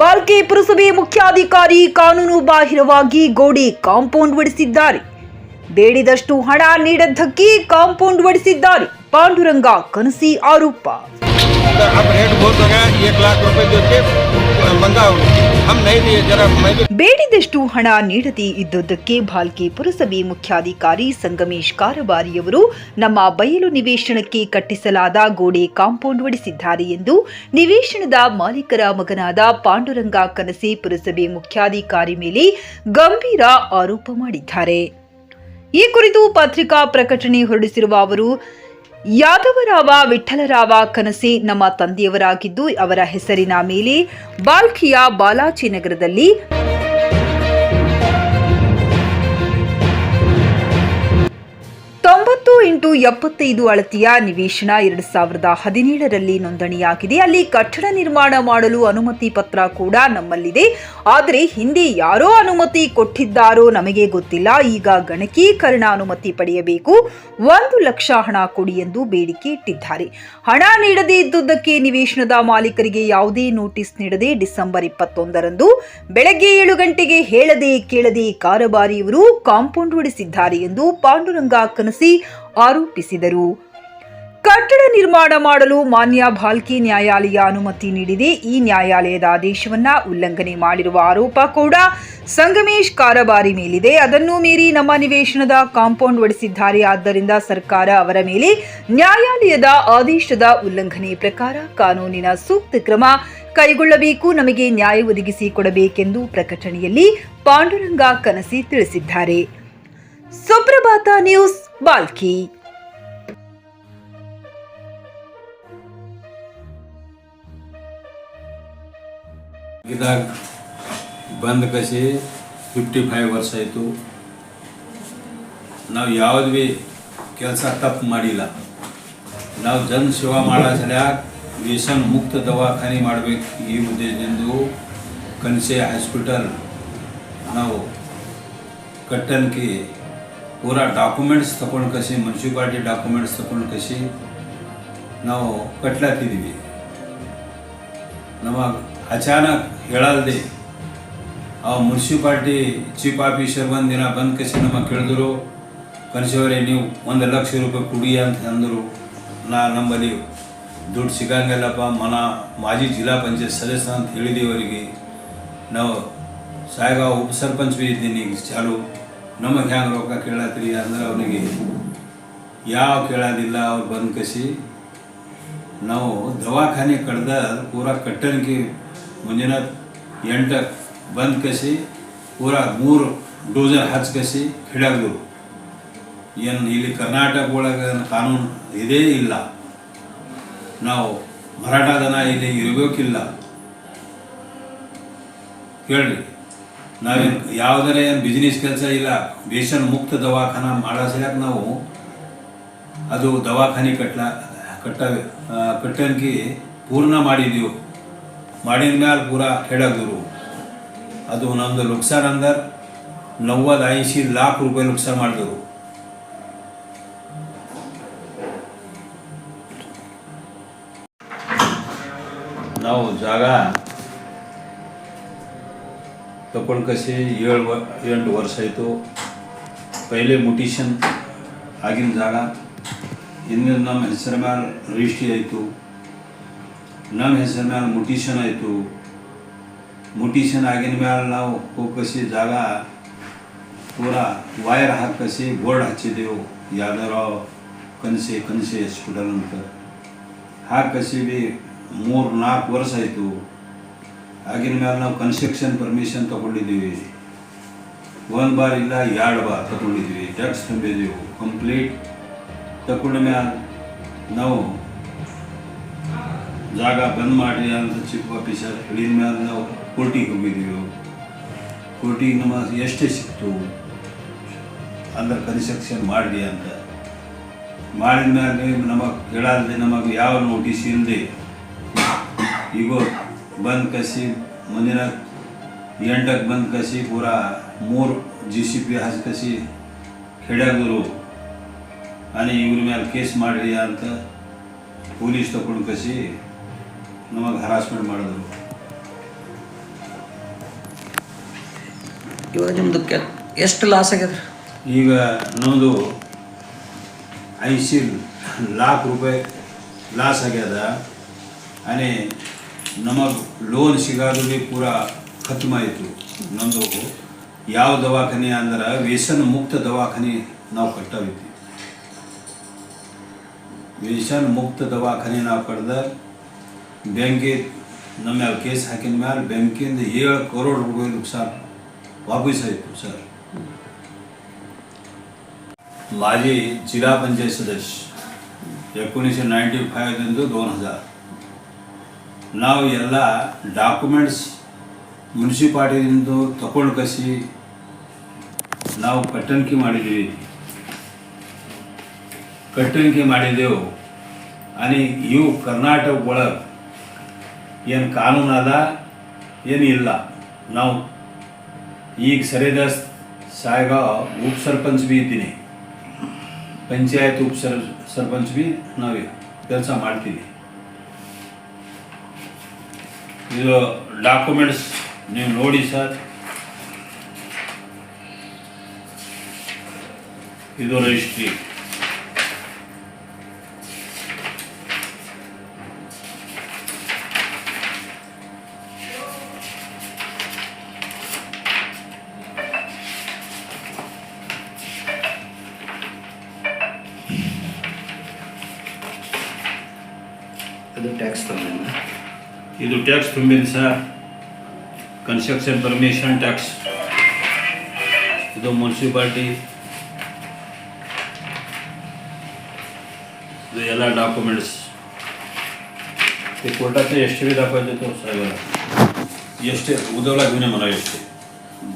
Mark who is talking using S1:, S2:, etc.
S1: ಬಾಲ್ಕೆ ಪುರಸಭೆ ಮುಖ್ಯಾಧಿಕಾರಿ ಕಾನೂನು ಬಾಹಿರವಾಗಿ ಗೋಡೆ ಕಾಂಪೌಂಡ್ ಒಡಿಸಿದ್ದಾರೆ. ಬೇಡಿದಷ್ಟು ಹಣ ನೀಡದ್ದಕ್ಕೆ ಕಾಂಪೌಂಡ್ ಒಡಿಸಿದ್ದಾರೆ. ಪಾಂಡುರಂಗ ಕನಸಿ ಆರೋಪ.
S2: अब रेट बहुत हो गया एक लाख रुपए जो थे मंगा हम नहीं दिए जरा मैं भी
S1: ಬೇಡಿದಷ್ಟು ಹಣ ನೀಡದೇ ಇದ್ದುದಕ್ಕೆ ಭಾಲ್ಕೆ ಪುರಸಭೆ ಮುಖ್ಯಾಧಿಕಾರಿ ಸಂಗಮೇಶ್ ಕಾರಬಾರಿಯವರು ನಮ್ಮ ಬಯಲು ನಿವೇಶನಕ್ಕೆ ಕಟ್ಟಿಸಲಾದ ಗೋಡೆ ಕಾಂಪೌಂಡ್ ಒಡೆಸಿದ್ದಾರೆ ಎಂದು ನಿವೇಶನದ ಮಾಲೀಕರ ಮಗನಾದ ಪಾಂಡುರಂಗ ಕನಸೆ ಪುರಸಭೆ ಮುಖ್ಯಾಧಿಕಾರಿ ಮೇಲೆ ಗಂಭೀರ ಆರೋಪ ಮಾಡಿದ್ದಾರೆ ಈ ಕುರಿತು ಪತ್ರಿಕಾ ಪ್ರಕಟಣೆ ಹೊರಡಿಸಿರುವ ಅವರು ಯಾದವರಾವ ವಿಠಲರಾವ ಕನಸಿ ನಮ್ಮ ತಂದೆಯವರಾಗಿದ್ದು ಅವರ ಹೆಸರಿನ ಮೇಲೆ ಬಾಲ್ಕಿಯ ಬಾಲಾಜಿ ನಗರದಲ್ಲಿ ಇಂಟು ಎಪ್ಪತ್ತೈದು ಅಳತೆಯ ನಿವೇಶನ ಎರಡು ಸಾವಿರದ ಹದಿನೇಳರಲ್ಲಿ ನೋಂದಣಿಯಾಗಿದೆ. ಅಲ್ಲಿ ಕಟ್ಟಡ ನಿರ್ಮಾಣ ಮಾಡಲು ಅನುಮತಿ ಪತ್ರ ಕೂಡ ನಮ್ಮಲ್ಲಿದೆ. ಆದರೆ ಹಿಂದೆ ಯಾರೋ ಅನುಮತಿ ಕೊಟ್ಟಿದ್ದಾರೋ ನಮಗೆ ಗೊತ್ತಿಲ್ಲ. ಈಗ ಗಣಕೀಕರಣ ಅನುಮತಿ ಪಡೆಯಬೇಕು. ಒಂದು ಲಕ್ಷ ಹಣ ಕೊಡಿ ಎಂದು ಬೇಡಿಕೆ ಇಟ್ಟಿದ್ದಾರೆ. ಹಣ ನೀಡದೇ ಇದ್ದುದಕ್ಕೆ ನಿವೇಶನದ ಮಾಲೀಕರಿಗೆ ಯಾವುದೇ ನೋಟಿಸ್ ನೀಡದೆ ಡಿಸೆಂಬರ್ ಇಪ್ಪತ್ತೊಂದರಂದು ಬೆಳಗ್ಗೆ ಏಳು ಗಂಟೆಗೆ ಹೇಳದೆ ಕೇಳದೆ ಕಾರಬಾರಿಯವರು ಕಾಂಪೌಂಡ್ ಹೊಡೆಸಿದ್ದಾರೆ ಎಂದು ಪಾಂಡುರಂಗ ಕನಸಿ ಆರೋಪಿಸಿದರು. ಕಟ್ಟಡ ನಿರ್ಮಾಣ ಮಾಡಲು ಮಾನ್ಯ ಭಾಲ್ಕಿ ನ್ಯಾಯಾಲಯ ಅನುಮತಿ ನೀಡಿದೆ. ಈ ನ್ಯಾಯಾಲಯದ ಆದೇಶವನ್ನ ಉಲ್ಲಂಘನೆ ಮಾಡಿರುವ ಆರೋಪ ಕೂಡ ಸಂಗಮೇಶ್ ಕಾರಬಾರಿ ಮೇಲಿದೆ. ಅದನ್ನು ಮೀರಿ ನಮ್ಮ ನಿವೇಶನದ ಕಾಂಪೌಂಡ್ ಒಡೆಸಿದ್ದಾರೆ. ಆದ್ದರಿಂದ ಸರ್ಕಾರ ಅವರ ಮೇಲೆ ನ್ಯಾಯಾಲಯದ ಆದೇಶದ ಉಲ್ಲಂಘನೆ ಪ್ರಕಾರ ಕಾನೂನಿನ ಸೂಕ್ತ ಕ್ರಮ ಕೈಗೊಳ್ಳಬೇಕು. ನಮಗೆ ನ್ಯಾಯ ಒದಗಿಸಿ ಕೊಡಬೇಕೆಂದು ಪ್ರಕಟಣೆಯಲ್ಲಿ ಪಾಂಡುರಂಗ ಕನಸಿ ತಿಳಿಸಿದ್ದಾರೆ. ಸುಪ್ರಭಾತ ನ್ಯೂಸ್. ಬಾಲ್ಕಿ
S3: ಇದಾಗ ಬಂದ್ ಕಸಿ ಫಿಫ್ಟಿ ಫೈವ್ ವರ್ಷ ಆಯಿತು. ನಾವು ಯಾವ್ದು ಭೀ ಕೆಲಸ ತಪ್ಪು ಮಾಡಿಲ್ಲ. ನಾವು ಜನ ಸೇವಾ ಮಾಡೋ ಸಲುವಾಗ ವ್ಯಸನ್ ಮುಕ್ತ ದವಾಖಾನೆ ಮಾಡಬೇಕು ಈ ಉದ್ದೇಶದಿಂದ ಕನಸೆ ಹಾಸ್ಪಿಟಲ್ ನಾವು ಕಟ್ಟನ್ಕಿ ಪೂರಾ ಡಾಕ್ಯುಮೆಂಟ್ಸ್ ತಗೊಂಡು ಕಸಿ ಮುನ್ಸಿಪಾಲ್ಟಿ ಡಾಕ್ಯುಮೆಂಟ್ಸ್ ತಗೊಂಡು ಕಸಿ ನಾವು ಕಟ್ಲಾತಿದ್ದೀವಿ ನಮಗೆ ಅಚಾನಕ್ ಹೇಳಲ್ದೆ ಆ ಮುನ್ಸಿಪಾಲ್ಟಿ ಚೀಫ್ ಆಫೀಸರ್ ಒಂದು ದಿನ ಬಂದು ಕಸಿ ನಮಗೆ ಕೇಳಿದ್ರು, ಕನಸವರೇ ನೀವು ಒಂದು ಲಕ್ಷ ರೂಪಾಯಿ ಕುಡಿ ಅಂತ ಅಂದರು. ನಾ ನಮ್ಮಲ್ಲಿ ದುಡ್ಡು ಸಿಗಂಗಿಲ್ಲಪ್ಪ, ಮನ ಮಾಜಿ ಜಿಲ್ಲಾ ಪಂಚಾಯತ್ ಸದಸ್ಯ ಅಂತ ಹೇಳಿದೀವರಿಗೆ ಅವರಿಗೆ. ನಾವು ಸಾಯಗ ಉಪ ಸರ್ಪಂಚ್ ಭೀ ಇದ್ದೀನಿ, ಈಗ ಚಾಲು. ನಮಗೆ ಹ್ಯಾಂಗೆ ರೊಕ್ಕ ಕೇಳತ್ರಿ ಅಂದ್ರೆ ಅವನಿಗೆ ಯಾವ ಕೇಳೋದಿಲ್ಲ, ಅವ್ರು ಬಂದು ಕಸಿ. ನಾವು ದವಾಖಾನೆ ಕಡ್ದ ಪೂರಾ ಕಟ್ಟಣಿಕೆ ಮುಂಜಾನೆ ಎಂಟು ಬಂದು ಕಸಿ, ಪೂರಾ ಮೂರು ಡೋಸರ್ ಹಚ್ಚಿ ಕಸಿ ಹಿಡಿಯೋದು ಏನು ಇಲ್ಲಿ ಕರ್ನಾಟಕ ಒಳಗೆ ಕಾನೂನು ಇದೇ ಇಲ್ಲ. ನಾವು ಮರಾಠ ಜನ ಇಲ್ಲಿ ಇರಬೇಕಿಲ್ಲ. ಕೇಳ್ರಿ. ನಾವೇನು ಯಾವುದರ ಏನು ಬಿಸ್ನೆಸ್ ಕೆಲಸ ಇಲ್ಲ ಬೇಸನ್ ಮುಕ್ತ ದವಾಖಾನ ಮಾಡೋ ನಾವು, ಅದು ದವಾಖಾನೆ ಕಟ್ಲ, ಕಟ್ಟ ಕಟ್ಟನ್ಕಿ ಪೂರ್ಣ ಮಾಡಿದ್ವಿ. ಮಾಡಿದ ಮ್ಯಾಲ ಪೂರ ಕೆಡದ್ರು ಅದು ನಮ್ಮದು ನುಕ್ಸಾನ್ ಅಂದ್ರೆ, ನವ್ವದ ಐಸಿ ಲಾಖ ರೂಪಾಯಿ ನುಕ್ಸಾನ್ ಮಾಡಿದ್ರು ನಾವು ಜಾಗ ತಗೊಂಡು ಕಸಿ ಏಳು ವ ಎಂಟು ವರ್ಷ ಆಯಿತು ಪೈಲೆ ಮುಟಿಷನ್ ಆಗಿನ ಜಾಗ ಇನ್ನು ನಮ್ಮ ಹೆಸರ ಮ್ಯಾಲೆ ರಿಜಿಸ್ಟ್ರಿ ಆಯಿತು ನಮ್ಮ ಹೆಸರ ಮ್ಯಾಲೆ ಮುಟಿಷನ್ ಆಯಿತು ಮುಟಿಷನ್ ಆಗಿನ ಮ್ಯಾಲೆ ನಾವು ಹೋಗಸಿ ಜಾಗ ಪೂರಾ ವೈರ್ ಹಾಕಸಿ ಬೋರ್ಡ್ ಹಚ್ಚಿದೆವು ಯಾವ್ದಾರ ಕನಸೆ ಕನಸೆ ಹಾಸ್ಪಿಟಲ್ ಅಂತ ಹಾಕಸಿ ಬಿ ಮೂರು ನಾಲ್ಕು ವರ್ಷ ಆಯಿತು ಆಗಿನ ಮೇಲೆ ನಾವು ಕನ್ಸ್ಟ್ರಕ್ಷನ್ ಪರ್ಮಿಷನ್ ತಗೊಂಡಿದ್ದೀವಿ. ಒಂದು ಬಾರ್ ಇಲ್ಲ, ಎರಡು ಬಾರ್ ತಗೊಂಡಿದ್ದೀವಿ. ಟ್ಯಾಕ್ಸ್ ತುಂಬಿದ್ದೀವಿ ಕಂಪ್ಲೀಟ್ ತಗೊಂಡ ಮೇಲೆ ನಾವು ಜಾಗ ಬಂದ್ ಮಾಡಿ ಅಂತ ಚೀಫ್ ಆಫೀಸರ್ ಹೇಳಿದ ಮೇಲೆ ನಾವು ಕೋರ್ಟಿಗೆ ಹೋಗಿದ್ದೀವಿ. ಕೋರ್ಟಿಗೆ ನಮ್ಮ ಎಷ್ಟೇ ಸಿಕ್ತು, ಅಂದ್ರೆ ಕನ್ಸ್ಟ್ರಕ್ಷನ್ ಮಾಡಿ ಅಂತ. ಮಾಡಿದ ಮೇಲೆ ನಮಗೆ ಹೇಳಲ್ದೆ ನಮಗೆ ಯಾವ ನೋಟಿಸ್ ಇಲ್ಲದೆ ಈಗ ಬಂದ್ ಕಸಿ ಮುಂದಿನ ಎಂಟಕ್ಕೆ ಬಂದ್ ಕಸಿ ಪೂರಾ ಮೂರು ಜಿ ಸಿ ಪಿ ಹಸಿ ಕಸಿ ಹಿಡಿಯಾಗರು ಅನಿ ಇವ್ರ ಮೇಲೆ ಕೇಸ್ ಮಾಡಿರಿ ಅಂತ ಪೊಲೀಸ್ ತಗೊಂಡು ಕಸಿ ನಮಗೆ ಹರಾಸ್ಮೆಂಟ್ ಮಾಡಿದ್ರು.
S4: ಇವಾಗ ಎಷ್ಟು ಲಾಸ್ ಆಗ್ಯದ
S3: ಈಗ ನಮ್ಮದು ಐದು ಲಾಖ ರೂಪಾಯಿ ಲಾಸ್ ಆಗ್ಯದ. ಅನೇ ನಮಗೆ ಲೋನ್ ಸಿಗೋದು ಪೂರ ಖತ್ಮ ಆಯಿತು ನಮ್ಮದು ಯಾವ ದವಾಖಾನೆ ಅಂದ್ರೆ ವ್ಯಸನ ಮುಕ್ತ ದವಾಖಾನೆ ನಾವು ಕಟ್ಟಬೇಕು ವ್ಯಸನ ಮುಕ್ತ ದವಾಖಾನೆ ನಾವು ಕಟ್ಟದ ಬ್ಯಾಂಕಿ ನಮ್ಮ ಯಾವ ಕೇಸ್ ಹಾಕಿದ ಮೇಲೆ ಬ್ಯಾಂಕಿಂದ ಏಳು ಕರೋಡ್ ರೂಪಾಯಿ ನುಕ್ಸಾನ್ ವಾಪಸ್ ಆಯಿತು ಸರ್ ಮಾಜಿ ಜಿಲ್ಲಾ ಪಂಚಾಯತ್ ಸದಸ್ಯ ಎಕೋಣಿಸ ನೈಂಟಿ ಫೈವ್ फायव्ह ದೋನ್ ಹಜಾರ್ ನಾವು ಎಲ್ಲ ಡಾಕ್ಯುಮೆಂಟ್ಸ್ ಮುನ್ಸಿಪಾಲ್ಟಿಯಿಂದ ತಗೊಂಡು ಕಸಿ ನಾವು ಕಟ್ಟಣಿಕೆ ಮಾಡಿದ್ದೀವಿ. ಕಟ್ಟಣಿಕೆ ಮಾಡಿದ್ದೆವು. ಅನಿ ಇವು ಕರ್ನಾಟಕ ಒಳಗೆ ಏನು ಕಾನೂನು ಅದ, ಏನು ಇಲ್ಲ. ನಾವು ಈಗ ಸರಿದಾಸ್ ಸಾಯಗಾವ್ ಉಪ ಸರ್ಪಂಚ್ ಬಿ ಇದ್ದೀನಿ. ಪಂಚಾಯತ್ ಉಪ ಸರ್, ಸರ್ಪಂಚ್ ಬಿ ನಾವು ಕೆಲಸ ಮಾಡ್ತೀವಿ. ಇದು ಡಾಕ್ಯುಮೆಂಟ್ಸ್ ನೀವು ನೋಡಿ ಸರ್. ಇದು ರಿಜಿಸ್ಟ್ರಿ
S4: ಅದು ಟ್ಯಾಕ್ಸ್ ತಂದ
S3: ಇದು ಟ್ಯಾಕ್ಸ್ ತುಂಬಿದೆ ಸರ್ ಕನ್ಸ್ಟ್ರಕ್ಷನ್ ಪರ್ಮಿಷನ್ ಟ್ಯಾಕ್ಸ್ ಇದು ಮುನ್ಸಿಪಾಲ್ಟಿ ಇದು ಎಲ್ಲ ಡಾಕ್ಯುಮೆಂಟ್ಸ್ ते कोर्टाचे एस टी दाखवायचे तो साहेबाला एस टी उद्याला घेऊन ये मला एस टी